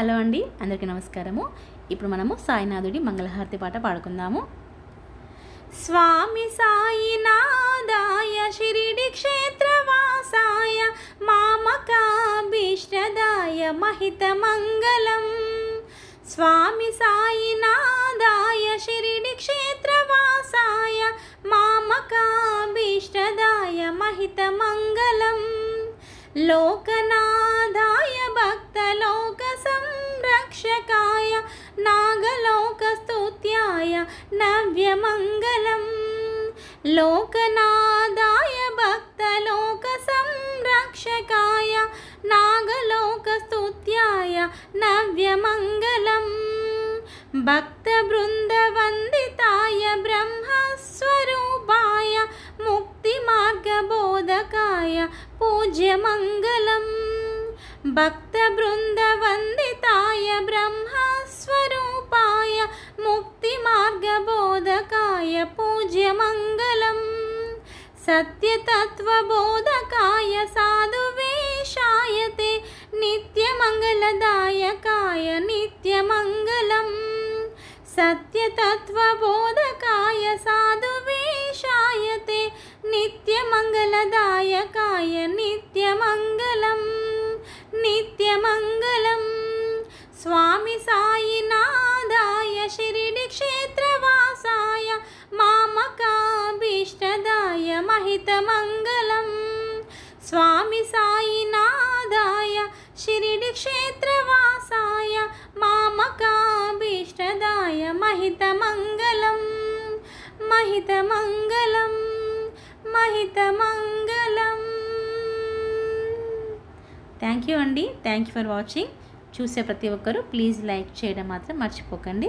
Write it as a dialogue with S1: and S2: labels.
S1: Hello అండి అందరికీ నమస్కారము. ఇప్పుడు మనము సాయినాథుడి మంగళహారతి పాట పాడుకుందాము. స్వామి సాయినాదాయ షిరిడి క్షేత్రవాసాయ మామకాభీష్టదాయ మహిత మంగళం. స్వామి సాయినాదాయ షిరిడి క్షేత్రవాసాయ మామకాభీష్టదాయ మహిత మంగళం. లోకనాదాయ భక్తలోక సంరక్షకాయ నాగలోకస్తుత్యాయ నవ్యమంగళం. లోకనాదాయ భక్తలోక సంరక్షకాయ నాగలోకస్తుత్యాయ నవ్యమంగళం. భక్తబృందవందితాయ బ్రహ్మస్వరూపాయ ముక్తిమార్గబోధకాయ పూజ్యమంగళం. భక్తబృందవందితాయ బ్రహ్మ సత్యతత్వబోధకాయ సాధువేషాయతే నిత్యమంగళదాయకాయ నిత్యమంగళం. సత్యతత్వబోధకాయ సాధువేషాయతే నిత్యమంగళదాయకాయ నిత్యమంగళం. నిత్యమంగళం. స్వామి సాయి మామకాభీష్టదాయ స్వామి సాయినాదాయ షిరిడి క్షేత్రవాసాయ మామకాభీష్టదాయ మహితమంగళం మహితమంగళం మహితమంగళం థ్యాంక్ యూ అండి. థ్యాంక్ యూ ఫర్ వాచింగ్ చూసే ప్రతి ఒక్కరూ ప్లీజ్ లైక్ చేయడం మాత్రం మర్చిపోకండి.